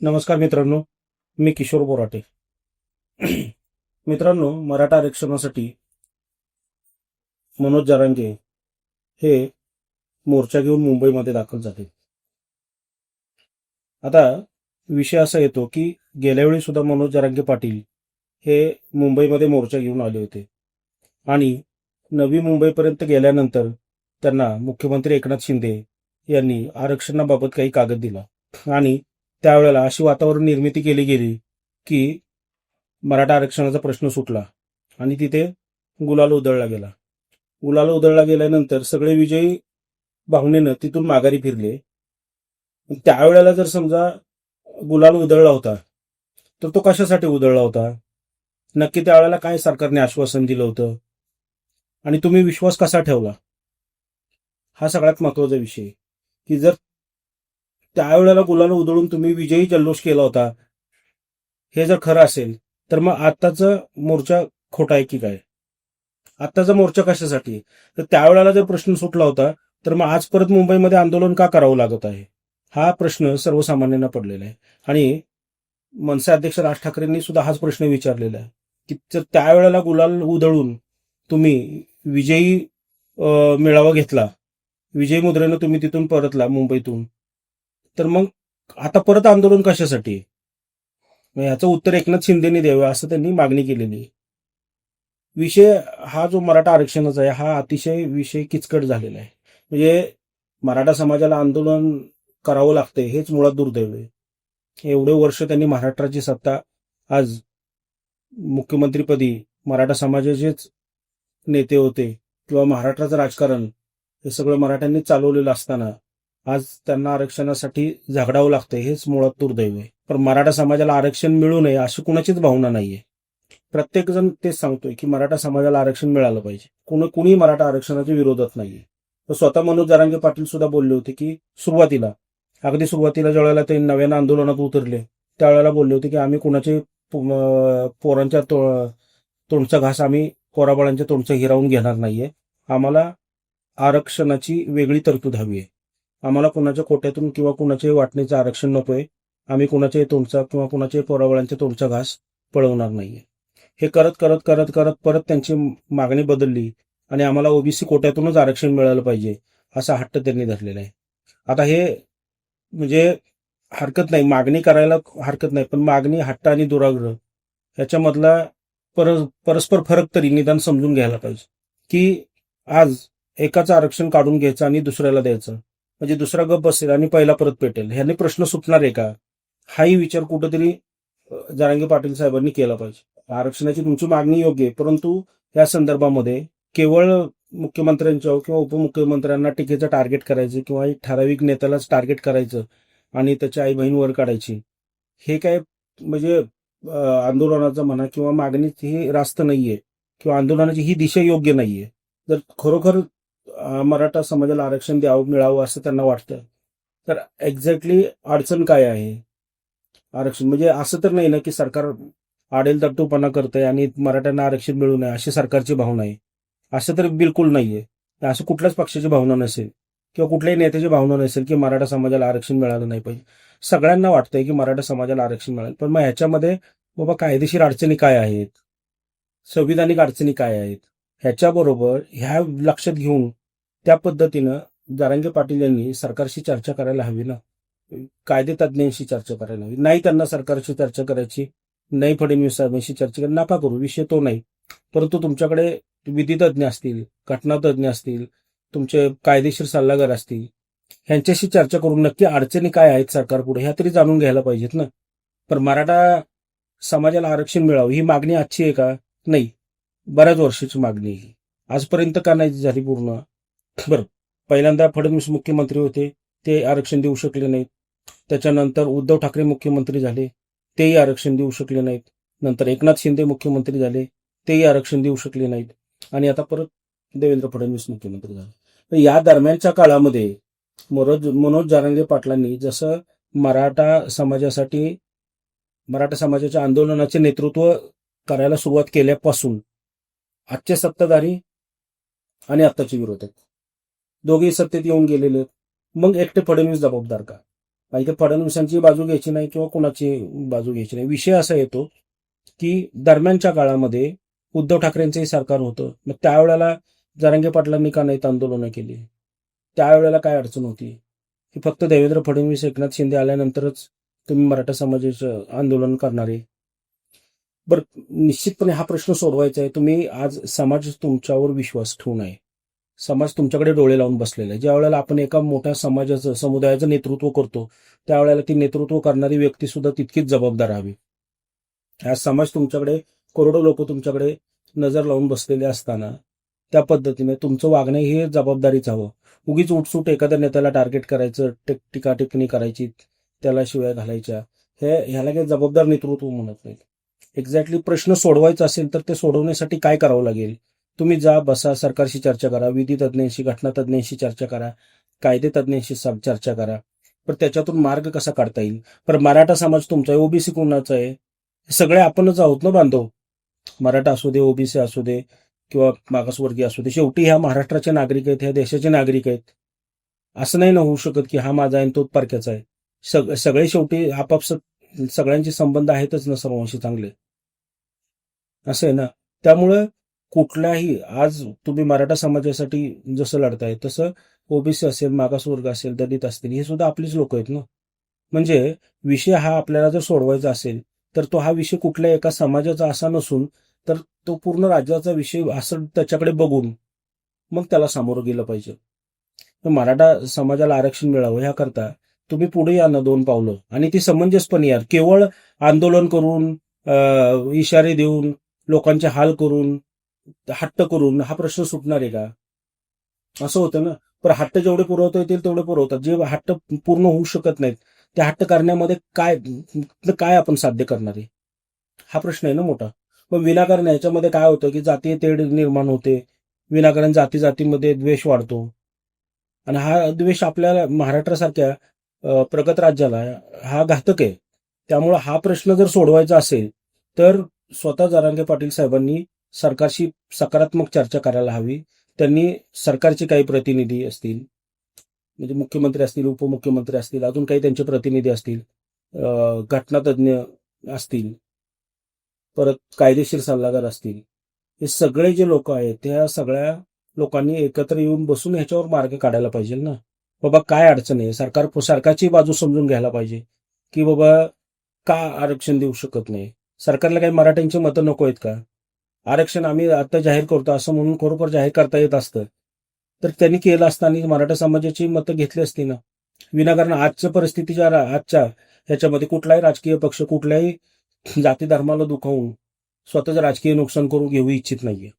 नमस्कार मित्रांनो मी किशोर बोराटे. मित्रांनो मराठा आरक्षणासाठी मनोज जारांगे हे मोर्चा घेऊन मुंबईमध्ये दाखल झाले. आता विषय असा येतो की गेल्या वेळी सुद्धा मनोज जारांगे पाटील हे मुंबईमध्ये मोर्चा घेऊन आले होते. आणि नवी मुंबईपर्यंत गेल्यानंतर त्यांना मुख्यमंत्री एकनाथ शिंदे यांनी आरक्षणाबाबत काही कागद दिला. आणि त्यावेळेला अशी वातावरण निर्मिती केली गेली की मराठा आरक्षणाचा प्रश्न सुटला आणि तिथे गुलाल उधळला गेला. गुलाल उधळला गेल्यानंतर सगळे विजयी भावनेनं तिथून माघारी फिरले. त्यावेळेला जर समजा गुलाल उधळला होता तर तो कशासाठी उधळला होता? नक्की त्यावेळेला काय सरकारने आश्वासन दिलं होतं? आणि तुम्ही विश्वास कसा ठेवला? हा सगळ्यात महत्त्वाचा विषय की जर त्यावेळेला गुलाल उधळून तुम्ही विजयी जल्लोष केला होता. हे जर खरं असेल तर मग आत्ताचा मोर्चा खोटा आहे की काय? आत्ताचा मोर्चा कशासाठी? तर त्यावेळेला जर प्रश्न सुटला होता तर मग आज परत मुंबईमध्ये आंदोलन का करावं लागत आहे? हा प्रश्न सर्वसामान्यांना पडलेला आहे. आणि मनसे अध्यक्ष राज ठाकरेंनी सुद्धा हाच प्रश्न विचारलेला आहे की जर त्यावेळेला गुलाल उधळून तुम्ही विजयी मेळावा घेतला विजयी मुद्रेनं तुम्ही तिथून परतला मुंबईतून तर मग आता परत आंदोलन कशासाठी? मग याचं उत्तर एकनाथ शिंदेनी द्यावं असं त्यांनी मागणी केलेली. विषय हा जो मराठा आरक्षणाचा आहे हा अतिशय विषय किचकट झालेला आहे. म्हणजे मराठा समाजाला आंदोलन करावं लागतंय हेच मुळात दुर्दैव आहे. एवढे वर्ष त्यांनी महाराष्ट्राची सत्ता आज मुख्यमंत्रीपदी मराठा समाजाचेच नेते होते किंवा महाराष्ट्राचं राजकारण हे सगळं मराठ्यांनी चालवलेलं असताना आज त्यांना आरक्षणासाठी झगडावं लागतंय हेच मुळात दुर्दैव आहे. पण मराठा समाजाला आरक्षण मिळू नये अशी कुणाचीच भावना नाहीये. प्रत्येक जण तेच सांगतोय की मराठा समाजाला आरक्षण मिळालं पाहिजे. कुणी कुणी मराठा आरक्षणाच्या विरोधात नाहीये. तर स्वतः मनोज जरांगे पाटील सुद्धा बोलले होते की सुरुवातीला अगदी सुरुवातीला ज्यावेळेला ते नव्यानं आंदोलनात उतरले त्यावेळेला बोलले होते की आम्ही कुणाचे पोरांच्या तो- तोंडचा घास आम्ही पोराबाळांच्या तोंडचं हिरावून घेणार नाहीये. आम्हाला आरक्षणाची वेगळी तरतूद हवी आहे. आम्हाला कुणाच्या कोट्यातून किंवा कुणाचे वाटणीचं आरक्षण नकोय. आम्ही कुणाचे तोंडचा किंवा कुणाच्याही पोरावळ्यांच्या तोंडचा घास पळवणार नाहीये. हे करत करत करत करत परत त्यांची मागणी बदलली आणि आम्हाला ओबीसी कोट्यातूनच आरक्षण मिळालं पाहिजे असा हट्ट त्यांनी धरलेला आहे. आता हे म्हणजे हरकत नाही. मागणी करायला हरकत नाही. पण मागणी हट्ट आणि दुराग्रह ह्याच्यामधला पर परस्पर फरक तरी निदान समजून घ्यायला पाहिजे. की आज एकाचं आरक्षण काढून घ्यायचं आणि दुसऱ्याला द्यायचं. म्हणजे दुसरा गप बसेल आणि पहिला परत पेटेल. ह्याने प्रश्न सुटणार आहे का? हाही विचार कुठेतरी जारांगे पाटील साहेबांनी केला पाहिजे. आरक्षणाची तुमची मागणी योग्य आहे परंतु या संदर्भामध्ये केवळ मुख्यमंत्र्यांच्या किंवा उपमुख्यमंत्र्यांना टीकेचं टार्गेट करायचं किंवा एक ठराविक नेत्यालाच टार्गेट करायचं आणि त्याची आई बहीण वर काढायची हे काय म्हणजे आंदोलनाचा आंदोलनाचं म्हणा किंवा मागणी ही रास्त नाहीये किंवा आंदोलनाची ही दिशा योग्य नाहीये. जर खरोखर मराठा समाजाला आरक्षण द्यावं मिळावं असं त्यांना वाटतं. तर एक्झॅक्टली अडचण काय आहे? आरक्षण म्हणजे असं तर नाही ना की सरकार आडेल तट्टूपणा करतंय आणि मराठ्यांना आरक्षण मिळू नये अशी सरकारची भावना आहे. असं तर बिलकुल नाहीये. असं कुठल्याच पक्षाची भावना नसेल किंवा कुठल्याही नेत्याची भावना नसेल की मराठा समाजाला आरक्षण मिळालं नाही पाहिजे. सगळ्यांना वाटतंय की मराठा समाजाला आरक्षण मिळालं पण मग ह्याच्यामध्ये बाबा कायदेशीर अडचणी काय आहेत? संविधानिक अडचणी काय आहेत? ह्याच्याबरोबर ह्या लक्षात घेऊन त्या पद्धतीनं जारंगे पाटील यांनी सरकारशी चर्चा करायला हवी ना. कायदे तज्ज्ञांशी चर्चा करायला हवी. नाही त्यांना सरकारशी चर्चा करायची नाही फडणवीस साहेबांशी चर्चा करायला नका करू. विषय तो नाही. परंतु तुमच्याकडे विधितज्ञ असतील घटनातज्ञ असतील तुमचे कायदेशीर सल्लागार असतील ह्यांच्याशी चर्चा करून नक्की अडचणी काय आहेत सरकार पुढे ह्या तरी जाणून घ्यायला पाहिजेत ना. पण मराठा समाजाला आरक्षण मिळावं ही मागणी आजची आहे का? नाही. बऱ्याच वर्षाची मागणी ही. आजपर्यंत का नाही झाली पूर्ण? बरं पहिल्यांदा फडणवीस मुख्यमंत्री होते ते आरक्षण देऊ शकले नाहीत. त्याच्यानंतर उद्धव ठाकरे मुख्यमंत्री झाले तेही आरक्षण देऊ शकले नाहीत. नंतर एकनाथ शिंदे मुख्यमंत्री झाले तेही आरक्षण देऊ शकले नाहीत. आणि आता परत देवेंद्र फडणवीस मुख्यमंत्री झाले. तर या दरम्यानच्या काळामध्ये मनोज मनोज जारंगे पाटलांनी जसं मराठा समाजासाठी मराठा समाजाच्या आंदोलनाचे नेतृत्व करायला सुरुवात केल्यापासून आजचे सत्ताधारी आणि आत्ताचे विरोधक. दोघेही सत्तेत येऊन गेलेले आहेत. मग एकटे फडणवीस जबाबदार का? आणि फडणवीसांची बाजू घ्यायची नाही किंवा कोणाची बाजू घ्यायची नाही. विषय असा येतो की दरम्यानच्या काळामध्ये उद्धव ठाकरेंचंही सरकार होतं. मग त्यावेळेला जरांगे पाटलांनी का नाहीत आंदोलनं केली? त्यावेळेला काय अडचण होती? की फक्त देवेंद्र फडणवीस एकनाथ शिंदे आल्यानंतरच तुम्ही मराठा समाजाचं आंदोलन करणारे बरं निश्चितपणे हा प्रश्न सोडवायचा आहे. तुम्ही आज समाज तुमच्यावर विश्वास ठेवून आहे समाज तुमच्याकडे डोळे लावून बसलेला आहे. ज्या वेळेला आपण एका मोठ्या समाजाचं समुदायाचं नेतृत्व करतो त्यावेळेला ती नेतृत्व करणारी व्यक्ती सुद्धा तितकीच जबाबदार हवी. आज समाज तुमच्याकडे करोडो लोक तुमच्याकडे नजर लावून बसलेले असताना त्या पद्धतीने तुमचं वागणं हे जबाबदारीच हवं. उगीच उठसूट एखाद्या नेत्याला टार्गेट करायचं टिक टीका टिप्पणी करायची त्याला शिवाय घालायच्या हे ह्याला काही जबाबदार नेतृत्व म्हणत नाही एक्झॅक्टली प्रश्न सोडवायचा असेल तर ते सोडवण्यासाठी काय करावं लागेल? तुम्ही जा बसा सरकारशी चर्चा करा विधी तज्ज्ञांशी घटना तज्ज्ञांशी चर्चा करा कायदे तज्ज्ञांशी चर्चा करा. पण त्याच्यातून मार्ग कसा काढता येईल? पण मराठा समाज तुमचा आहे ओबीसी कोणाचा आहे? हे सगळे आपणच आहोत ना बांधव? मराठा असू दे ओबीसी असू दे किंवा मागासवर्गीय असू दे शेवटी ह्या महाराष्ट्राचे नागरिक आहेत ह्या देशाचे नागरिक आहेत. असं नाही ना होऊ शकत की हा माझा आहे आणि तोच परक्याचा आहे. सग सगळे शेवटी आपापसात सगळ्यांचे संबंध आहेतच ना सर्वांशी चांगले? असं आहे ना. त्यामुळं कुठल्याही आज तुम्ही मराठा समाजासाठी जसं लढताय तसं ओबीसी असेल मागासवर्ग असेल दलित असतील हे सुद्धा आपलीच लोक आहेत ना. म्हणजे विषय हा आपल्याला जर सोडवायचा असेल तर तो हा विषय कुठल्या एका समाजाचा असा नसून तर तो पूर्ण राज्याचा विषय असं त्याच्याकडे बघून मग त्याला सामोरं गेलं पाहिजे. मराठा समाजाला आरक्षण मिळावं ह्याकरता तुम्ही पुढे या ना दोन पावलं. आणि ती समंजसपणे या. केवळ आंदोलन करून इशारे देऊन लोकांचे हाल करून हट्ट करून हा प्रश्न सुटणार आहे का? असं होतं ना. पण हट्ट जेवढे पुरवता येतील तेवढे पुरवतात. जे हट्ट पूर्ण होऊ शकत नाहीत ते हट्ट करण्यामध्ये काय काय आपण साध्य करणार आहे? हा प्रश्न आहे ना मोठा. मग विनाकारण याच्यामध्ये काय होतं की जातीय तेढ निर्माण होते. विनाकारण जाती जातीमध्ये द्वेष वाढतो. आणि हा द्वेष आपल्याला महाराष्ट्रासारख्या प्रगत राज्याला हा घातक आहे. त्यामुळे हा प्रश्न जर सोडवायचा असेल तर स्वतः जरांगे पाटील साहेबांनी सरकारशी सकारात्मक चर्चा करायला हवी. त्यांनी सरकारचे काही प्रतिनिधी असतील म्हणजे मुख्यमंत्री असतील उपमुख्यमंत्री असतील अजून काही त्यांचे प्रतिनिधी असतील घटनातज्ञ असतील परत कायदेशीर सल्लागार असतील हे सगळे जे लोक आहेत त्या सगळ्या लोकांनी एकत्र येऊन बसून ह्याच्यावर मार्ग काढायला पाहिजे ना. बाबा काय अडचण आहे? सरकार सरकारची बाजू समजून घ्यायला पाहिजे की बाबा का आरक्षण देऊ शकत नाही? सरकारला काही मराठ्यांची मतं नको आहेत का? आरक्षण आम्ही आता जाहीर करतो असं म्हणून खरोखर जाहीर करता येत असतं. तर त्यांनी केलं असतं आणि मराठा समाजाची मतं घेतली असती ना? विनाकारण आजच्या परिस्थितीच्या आजच्या ह्याच्यामध्ये कुठलाही राजकीय पक्ष कुठल्याही जाती धर्माला दुखावून स्वतःचं राजकीय नुकसान करून घेऊ इच्छित नाहीये.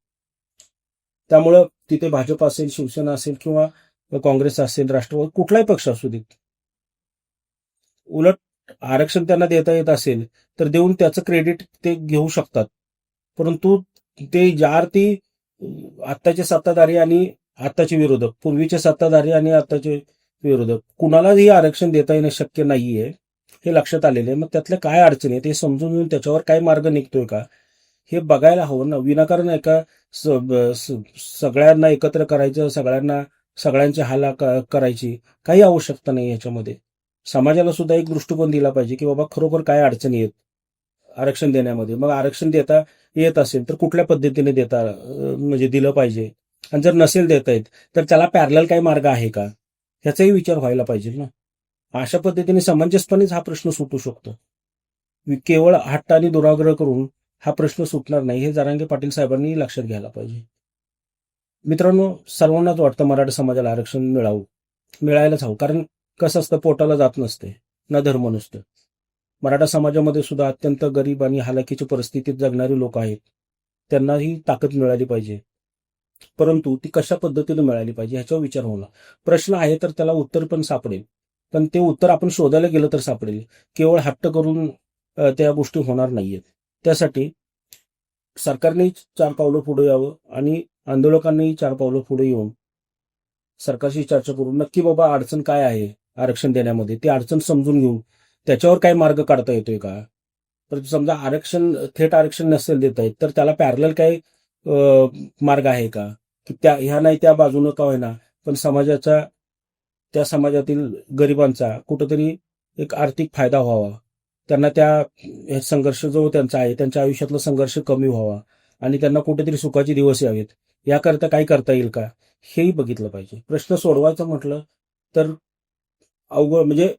त्यामुळं तिथे भाजप असेल शिवसेना असेल किंवा काँग्रेस असेल राष्ट्रवादी कुठलाही पक्ष असू देत. उलट आरक्षण त्यांना देता येत असेल तर देऊन त्याचं क्रेडिट ते घेऊ शकतात. परंतु ते ज्या ती आत्ताचे सत्ताधारी आणि आत्ताचे विरोधक पूर्वीचे सत्ताधारी आणि आत्ताचे विरोधक कुणालाही आरक्षण देता येणं शक्य नाहीये हे लक्षात आलेले आहे. मग त्यातल्या काय अडचणी आहेत हे समजून घेऊन त्याच्यावर काय मार्ग निघतोय का? हे बघायला हवं ना. विनाकारण एका सगळ्यांना एकत्र करायचं सगळ्यांना सगळ्यांची हाला करायची काही आवश्यकता नाही याच्यामध्ये. समाजाला सुद्धा एक दृष्टिकोन दिला पाहिजे की बाबा खरोखर काय अडचणी आहेत आरक्षण देण्यामध्ये. मग आरक्षण देता येत असेल तर कुठल्या पद्धतीने देता म्हणजे दिलं पाहिजे? आणि जर नसेल देता येत तर त्याला पॅरल काही मार्ग आहे का? ह्याचाही विचार व्हायला पाहिजे ना. अशा पद्धतीने समंजसपणेच हा प्रश्न सुटू शकतो. केवळ हट्ट आणि दुराग्रह करून हा प्रश्न सुटणार नाही हे जारांगे पाटील साहेबांनी लक्षात घ्यायला पाहिजे. मित्रांनो सर्वांनाच वाटतं मराठा समाजाला आरक्षण मिळावं मिळायलाच हवं. कारण कसं असतं पोटाला जात नसते. ना धर्म नसतं. मराठा समाजामध्ये सुद्धा अत्यंत गरीब आणि हालाकीच्या परिस्थितीत जगणारी लोक आहेत. त्यांनाही ताकद मिळाली पाहिजे. परंतु ती कशा पद्धतीने मिळाली पाहिजे ह्याच्यावर विचार होणार प्रश्न आहे तर त्याला उत्तर पण सापडेल. पण ते उत्तर आपण शोधायला गेलं तर सापडेल. केवळ हट्ट करून त्या गोष्टी होणार नाहीयेत. त्यासाठी सरकारने चार पावलं पुढे यावं आणि आंदोलकांनीही चार पावलं पुढे येऊन सरकारशी चर्चा करून नक्की बाबा अडचण काय आहे? आरक्षण देण्यामध्ये. ती अडचण समजून घेऊन त्याच्यावर काय मार्ग काढता येतोय का? तर समजा आरक्षण थेट आरक्षण नसेल देता येत तर त्याला पॅरल काय मार्ग आहे का? की त्या ह्या नाही त्या बाजूनं का होईना? पण समाजाचा त्या समाजातील गरिबांचा कुठंतरी एक आर्थिक फायदा व्हावा. त्यांना त्या संघर्ष जो त्यांचा आहे त्यांच्या आयुष्यातला संघर्ष कमी व्हावा. आणि त्यांना कुठेतरी सुखाचे दिवस यावेत. याकरता काय करता येईल का? हेही बघितलं पाहिजे. प्रश्न सोडवायचा म्हटलं तर अवघड म्हणजे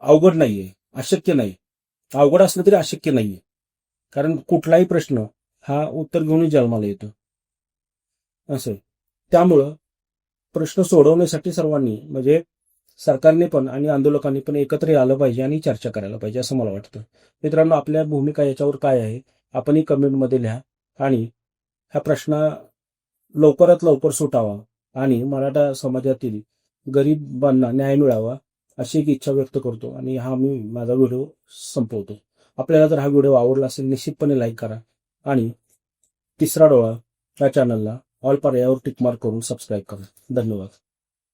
अवघड नाहीये अशक्य नाही. अवघड असलं तरी अशक्य नाहीये. कारण कुठलाही प्रश्न हा उत्तर घेऊनच जन्माला येतो. असं. त्यामुळं प्रश्न सोडवण्यासाठी सर्वांनी म्हणजे सरकारने पण आणि आंदोलकांनी पण एकत्र आलं पाहिजे आणि चर्चा करायला पाहिजे असं मला वाटतं. मित्रांनो आपल्या भूमिका याच्यावर काय आहे आपणही कमेंटमध्ये लिहा आणि हा प्रश्न लवकरात लवकर सुटावा आणि मराठा समाजातील गरिबांना न्याय मिळावा अशी एक इच्छा व्यक्त करतो आणि हा मी माझा व्हिडिओ संपवतो. आपल्याला जर हा व्हिडिओ आवडला असेल निश्चितपणे लाईक करा आणि तिसरा डोळा या चॅनलला ऑल पर्यायावर टिकमार्क करून सबस्क्राईब करा. धन्यवाद.